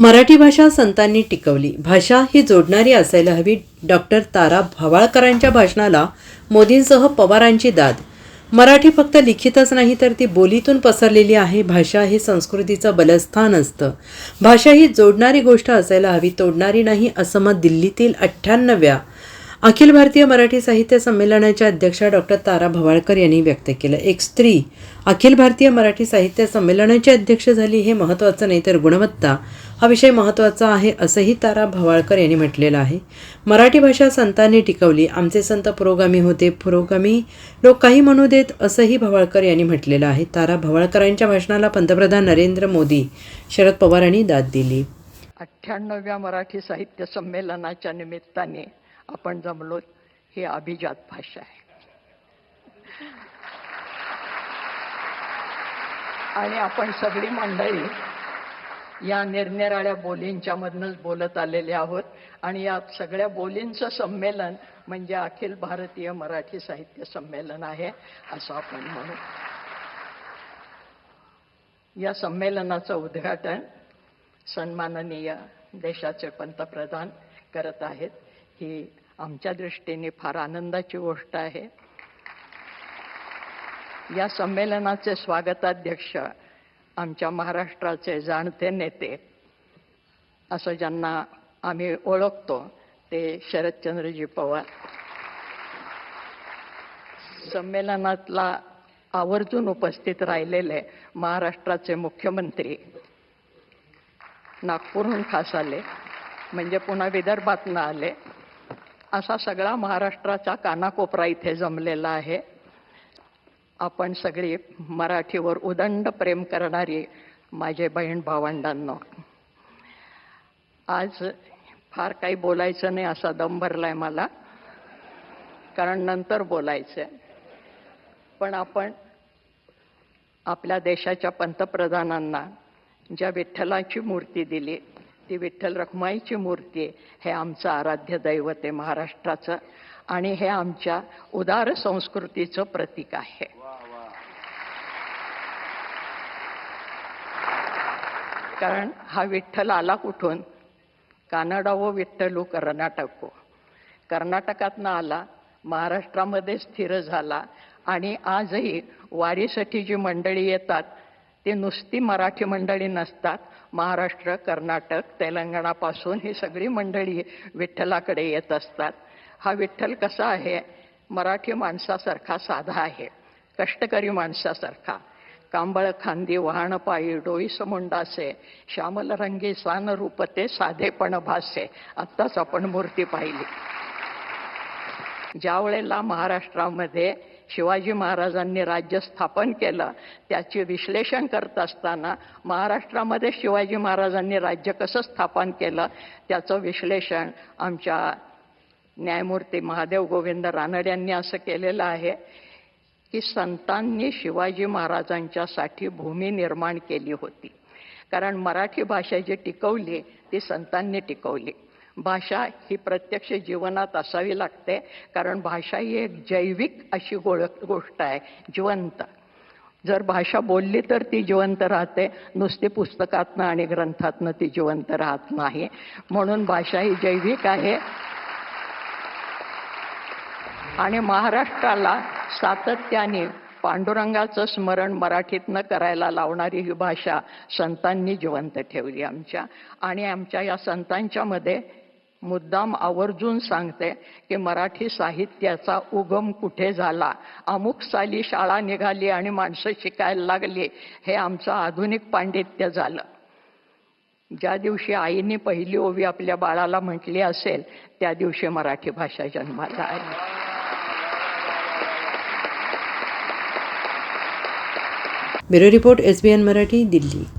मराठी भाषा संतांनी टिकवली. भाषा ही जोडणारी असायला हवी. डॉक्टर तारा भवाळकरांच्या भाषणाला मोदींसह पवारांची दाद. मराठी फक्त लिखितच नाही तर ती बोलीतून पसरलेली आहे. भाषा हे संस्कृतीचं बलस्थान असतं. भाषा ही जोडणारी गोष्ट असायला हवी तोडणारी नाही असं मत दिल्लीतील अठ्ठ्याण्णव्या अखिल भारतीय मराठी साहित्य संमेलनाच्या अध्यक्षा डॉक्टर तारा भवाळकर यांनी व्यक्त केलं. एक स्त्री अखिल भारतीय मराठी साहित्य संमेलनाची अध्यक्ष झाली हे महत्त्वाचं नाही तर गुणवत्ता हा विषय महत्त्वाचा आहे असंही तारा भवाळकर यांनी म्हटलेलं आहे. मराठी भाषा संतांनी टिकवली. आमचे संत पुरोगामी होते. पुरोगामी लोक काही म्हणू देत असंही भवाळकर यांनी म्हटलेलं आहे. तारा भवाळकरांच्या भाषणाला पंतप्रधान नरेंद्र मोदी शरद पवारांनी दाद दिली. अठ्ठ्याण्णव्या मराठी साहित्य संमेलनाच्या निमित्ताने आपण जमलो ही अभिजात भाषा आहे. आणि आपण सगळी मंडळी या निरनिराळ्या बोलींच्या मधनच बोलत आलेले आहोत. आणि या सगळ्या बोलींचं संमेलन म्हणजे अखिल भारतीय मराठी साहित्य संमेलन आहे असं आपण म्हणू. या संमेलनाचं उद्घाटन सन्माननीय देशाचे पंतप्रधान करत आहेत. ही आमच्या दृष्टीने फार आनंदाची गोष्ट आहे. या संमेलनाचे स्वागताध्यक्ष आमच्या महाराष्ट्राचे जाणते नेते असं ज्यांना आम्ही ओळखतो ते शरदचंद्रजी पवार. संमेलनातला आवर्जून उपस्थित राहिलेले महाराष्ट्राचे मुख्यमंत्री नागपूरहून खास आले म्हणजे पुन्हा विदर्भातनं आले. असा सगळा महाराष्ट्राचा कानाकोपरा इथे जमलेला आहे. आपण सगळी मराठीवर उदंड प्रेम करणारी माझे बहीण भावंडांनो आज फार काही बोलायचं नाही असा दम भरलाय मला. कारण नंतर बोलायचं आहे पण आपण आपल्या देशाच्या पंतप्रधानांना ज्या विठ्ठलाची मूर्ती दिली ती विठ्ठल रखुमाईची मूर्ती हे आमचं आराध्य दैवत आहे महाराष्ट्राचं आणि हे आमच्या उदार संस्कृतीचं प्रतीक आहे. कारण हा विठ्ठल आला कुठून? कानडा व विठ्ठलू कर्नाटको कर्नाटकातनं आला महाराष्ट्रामध्ये स्थिर झाला आणि आजही वारीसाठी जी मंडळी येतात ती नुसती मराठी मंडळी नसतात महाराष्ट्र कर्नाटक तेलंगणापासून ही सगळी मंडळी विठ्ठलाकडे येत असतात. हा विठ्ठल कसा आहे? मराठी माणसासारखा साधा आहे. कष्टकरी माणसासारखा. कांबळ खांदी वाहण पायी डोईस मुंडासे श्यामल रंगी सान रूपते साधेपण भासे. आत्ताच आपण मूर्ती पाहिली. ज्या वेळेला महाराष्ट्रामध्ये शिवाजी महाराजांनी राज्य स्थापन केलं त्याचे विश्लेषण करत असताना महाराष्ट्रामध्ये शिवाजी महाराजांनी राज्य कसं स्थापन केलं त्याचं विश्लेषण आमच्या न्यायमूर्ती महादेव गोविंद रानड यांनी असं केलेलं आहे की संतांनी शिवाजी महाराजांच्यासाठी भूमी निर्माण केली होती. कारण मराठी भाषा जी टिकवली ती संतांनी टिकवली. भाषा ही प्रत्यक्ष जीवनात असावी लागते कारण भाषा ही एक जैविक अशी गोळ गोष्ट आहे जिवंत. जर भाषा बोलली तर ती जिवंत राहते नुसती पुस्तकातनं आणि ग्रंथातनं ती जिवंत राहत नाही. म्हणून भाषा ही जैविक आहे. आणि महाराष्ट्राला सातत्याने पांडुरंगाचं स्मरण मराठीतनं करायला लावणारी ही भाषा संतांनी जिवंत ठेवली आमच्या. आणि आमच्या या संतांच्यामध्ये मुद्दाम आवर्जून सांगते की मराठी साहित्याचा उगम कुठे झाला? अमुक साली शाळा निघाली आणि माणसं शिकायला लागली. हे आमचं आधुनिक पांडित्य झालं. ज्या दिवशी आईने पहिली ओवी आपल्या बाळाला म्हटली असेल त्या दिवशी मराठी भाषा जन्माला आली. Bureau report S B N Marathi Delhi.